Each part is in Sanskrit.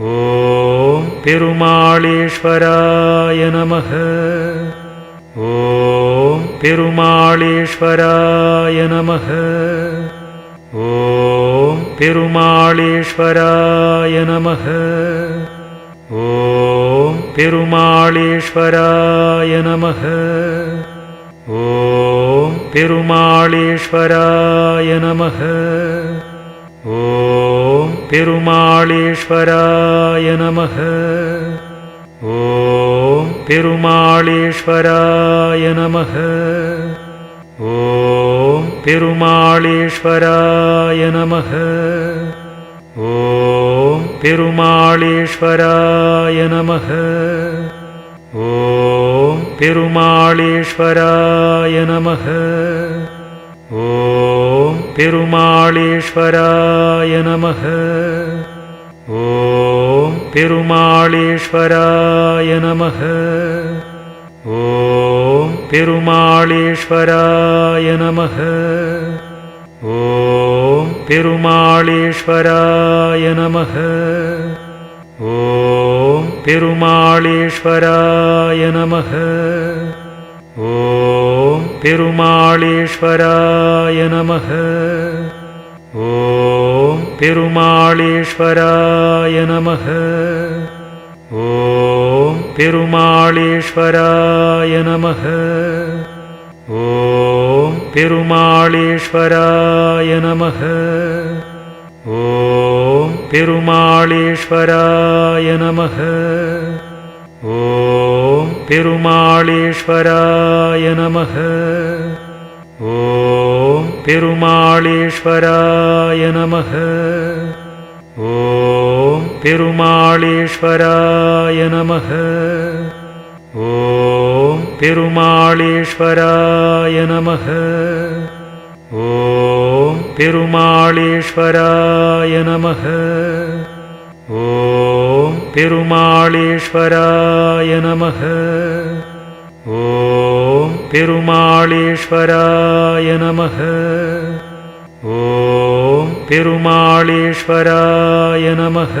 ॐ पेरुमाळेश्वराय नमः। ॐ पेरुमाळेश्वराय नमः। ॐ पेरुमाळेश्वराय नमः। ॐ पेरुमाळेश्वराय नमः। ॐ पेरुमाळेश्वराय नमः। ॐ पेरुमाळेश्वराय नमः ॐ पेरुमाळेश्वराय नमः ॐ पेरुमाळेश्वराय नमः ॐ पेरुमाळेश्वराय नमः ॐ पेरुमाळेश्वराय नमः ॐ पेरुमाळेश्वराय नमः ॐ पेरुमाळेश्वराय नमः ॐ पेरुमाळेश्वराय नमः ॐ पेरुमाळेश्वराय नमः ॐ पेरुमाळेश्वराय नमः ॐ पेरुमाळेश्वराय नमः। ॐ पेरुमाळेश्वराय नमः। ॐ पेरुमाळेश्वराय नमः। ॐ पेरुमाळेश्वराय नमः। ॐ पेरुमाळेश्वराय नमः। ॐ पेरुमाळेश्वराय नमः ॐ पेरुमाळेश्वराय नमः ॐ पेरुमाळेश्वराय नमः ॐ पेरुमाळेश्वराय नमः ॐ पेरुमाळेश्वराय नमः ॐ पेरुमाळेश्वराय नमः। ॐ पेरुमाळेश्वराय नमः। ॐ पेरुमाळेश्वराय नमः।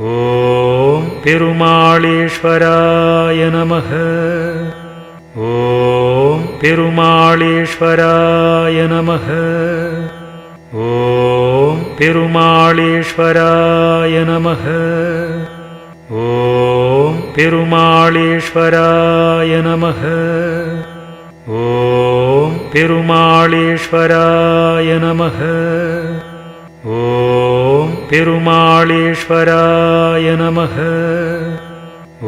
ॐ पेरुमाळेश्वराय नमः। ॐ पेरुमाळेश्वराय नमः पेरुमाळेश्वराय नमः ॐ पेरुमाळेश्वराय नमः ॐ पेरुमाळेश्वराय नमः ॐ पेरुमाळेश्वराय नमः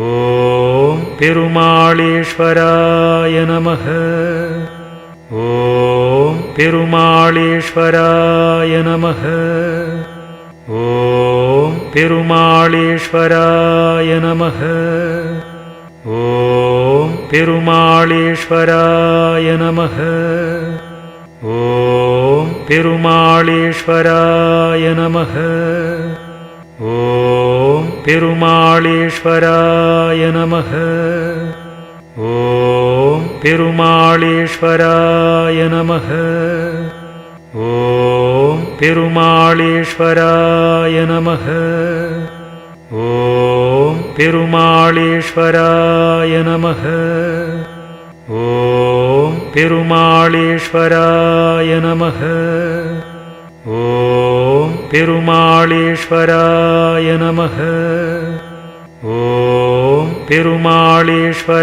ॐ पेरुमाळेश्वराय नमः ॐ पेरुमाळेश्वराय नमः ॐ पेरुमाळेश्वराय नमः ॐ पेरुमाळेश्वराय नमः ॐ पेरुमाळेश्वराय नमः ॐ पेरुमाळेश्वराय नमः पेरुमाळेश्वराय नमः ॐ पेरुमाळेश्वराय नमः ॐ पेरुमाळेश्वराय नमः ॐ पेरुमाळेश्वराय नमः ॐ पेरुमाळेश्वराय नमः ॐ पेरुमाळेश्वराय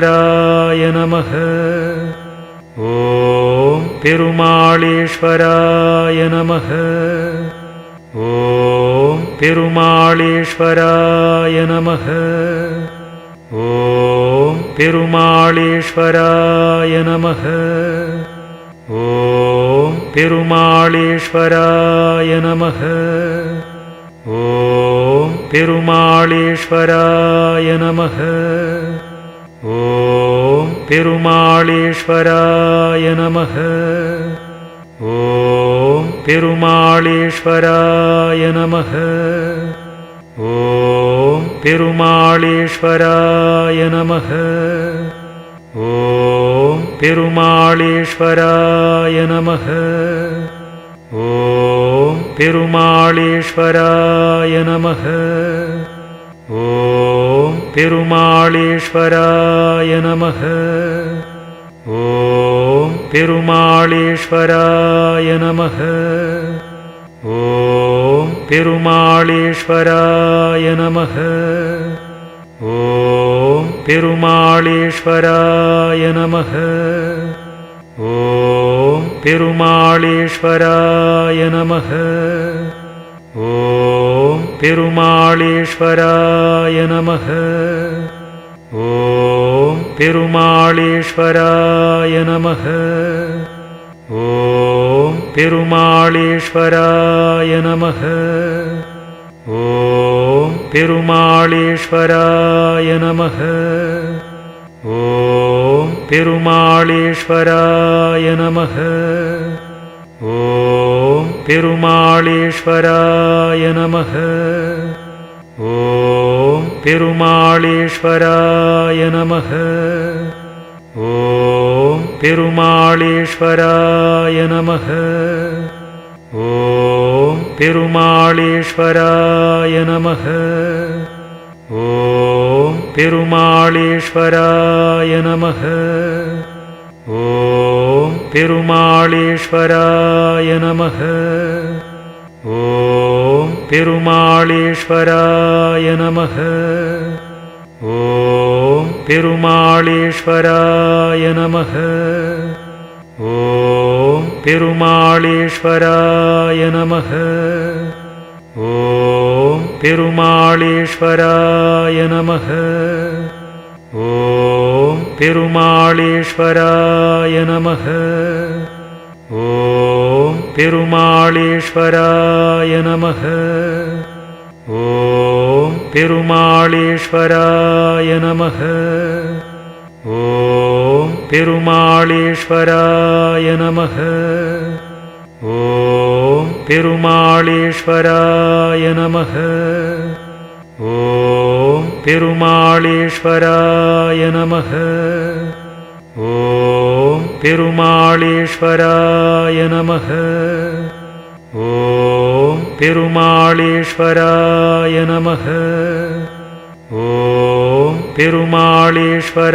नमः ॐ पेरुमाळेश्वराय नमः ॐ पेरुमाळेश्वराय नमः ॐ पेरुमाळेश्वराय नमः ॐ पेरुमाळेश्वराय नमः ॐ पेरुमाळेश्वराय नमः ॐ पेरुमाळेश्वराय नमः ॐ पेरुमाळेश्वराय नमः ॐ पेरुमाळेश्वराय नमः ॐ पेरुमाळेश्वराय नमः पेरुमाळेश्वराय नमः ॐ पेरुमाळेश्वराय नमः ॐ पेरुमाळेश्वराय नमः ॐ पेरुमाळेश्वराय नमः ॐ पेरुमाळेश्वराय नमः ஓம் பெருமாளேஸ்வராய நம ஓம் பெருமாளேஸ்வராய நம ஓம் பெருமாளேஸ்வராய நம ஓம் பெருமாளேஸ்வராய நம ஓம் பெருமாளேஸ்வராய நமக. पेरुमाळेश्वराय नमः ॐ पेरुमाळेश्वराय नमः ॐ पेरुमाळेश्वराय नमः ॐ पेरुमाळेश्वराय नमः ॐ पेरुमाळेश्वराय नमः ॐ पेरुमाळेश्वराय नमः ॐ पेरुमाळेश्वराय नमः ॐ पेरुमाळेश्वराय नमः ॐ पेरुमाळेश्वराय नमः ॐ पेरुमाळेश्वराय नमः ॐ पेरुमाळेश्वराय नमः ॐ पेरुमाळेश्वराय नमः ॐ पेरुमाळेश्वराय नमः ॐ पेरुमाळेश्वराय नमः ॐ पेरुमाळेश्वराय नमः पेरुमाळेश्वराय नमः ॐ पेरुमाळेश्वराय नमः ॐ पेरुमाळेश्वराय नमः ॐ पेरुमाळेश्वराय नमः ॐ पेरुमाळेश्वराय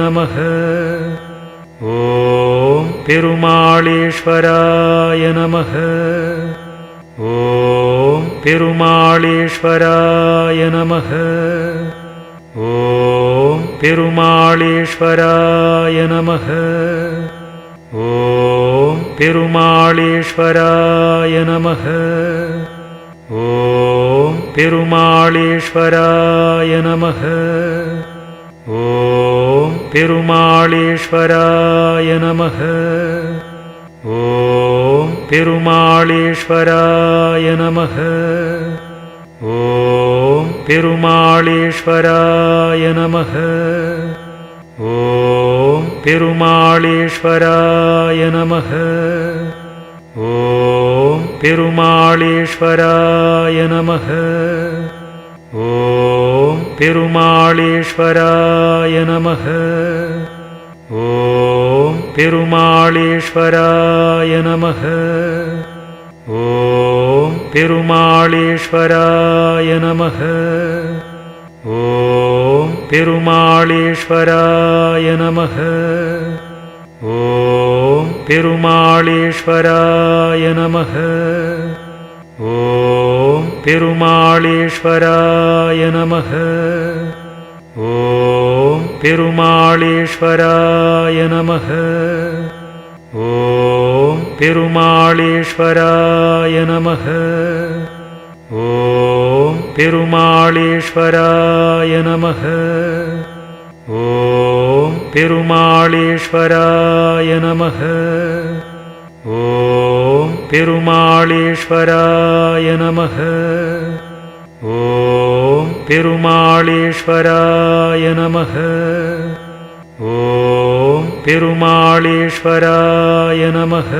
नमः ॐ ॐ पेरुमाळेश्वराय नमः ॐ पेरुमाळेश्वराय नमः ॐ पेरुमाळेश्वराय नमः ॐ पेरुमाळेश्वराय नमः ॐ पेरुमाळेश्वराय नमः ॐ पेरुमाळेश्वराय नमः ॐ पेरुमाळेश्वराय नमः ॐ पेरुमाळेश्वराय नमः ॐ पेरुमाळेश्वराय नमः ॐ पेरुमाळेश्वराय नमः ॐ पेरुमाळेश्वराय नमः। ॐ पेरुमाळेश्वराय नमः। ॐ पेरुमाळेश्वराय नमः। ॐ पेरुमाळेश्वराय नमः। ॐ पेरुमाळेश्वराय नमः। ॐ पेरुमाळेश्वराय नमः ॐ पेरुमाळेश्वराय नमः ॐ पेरुमाळेश्वराय नमः ॐ पेरुमाळेश्वराय नमः ॐ पेरुमाळेश्वराय नमः பெருமாளேஸ்வராய நமக. ஓம் பெருமாளேஸ்வராய நமக. ஓம் பெருமாளேஸ்வராய நமக.